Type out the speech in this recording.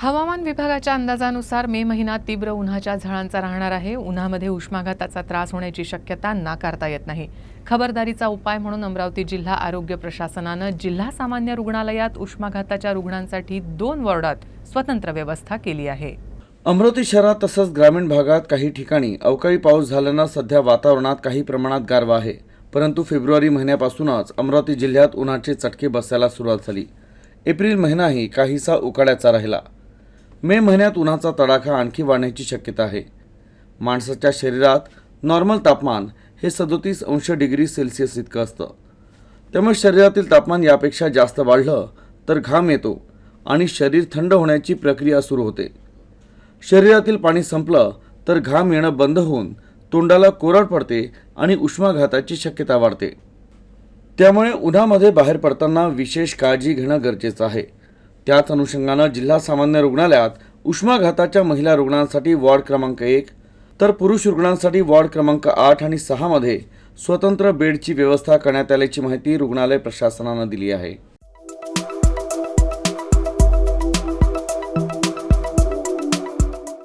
हवामान विभागाच्या अंदाजानुसार मे महिन्यात तीव्र उन्हाच्या झळांचा राहणार आहे. उन्हामध्ये उष्माघाताचा त्रास होण्याची शक्यता नाकारता येत नाही. खबरदारीचा उपाय म्हणून अमरावती जिल्हा आरोग्य प्रशासनानं जिल्हा सामान्य रुग्णालयात उष्माघाताच्या रुग्णांसाठी दोन वॉर्डात स्वतंत्र व्यवस्था केली आहे. अमरावती शहरात तसंच ग्रामीण भागात काही ठिकाणी अवकाळी पाऊस झाल्यानं सध्या वातावरणात काही प्रमाणात गारवा आहे. परंतु फेब्रुवारी महिन्यापासूनच अमरावती जिल्ह्यात उन्हाचे चटके बसायला सुरुवात झाली. एप्रिल महिनाही काहीसा उकाड्याचा राहिला. मे महिन्यात उन्हाचा तडाखा आणखी वाढण्याची शक्यता आहे. माणसाच्या शरीरात नॉर्मल तापमान हे सदोतीस अंश डिग्री सेल्सिअस इतकं असतं. त्यामुळे शरीरातील तापमान यापेक्षा जास्त वाढलं तर घाम येतो आणि शरीर थंड होण्याची प्रक्रिया सुरू होते. शरीरातील पाणी संपलं तर घाम येणं बंद होऊन तोंडाला कोरड पडते आणि उष्माघाताची शक्यता वाढते. त्यामुळे उन्हामध्ये बाहेर पडताना विशेष काळजी घेणं गरजेचं आहे. त्याच अनुषंगानं जिल्हा सामान्य रुग्णालयात उष्माघाताच्या महिला रुग्णांसाठी वॉर्ड क्रमांक एक तर पुरुष रुग्णांसाठी वॉर्ड क्रमांक आठ आणि सहामध्ये स्वतंत्र बेडची व्यवस्था करण्यात आल्याची माहिती रुग्णालय प्रशासनानं दिली आहे.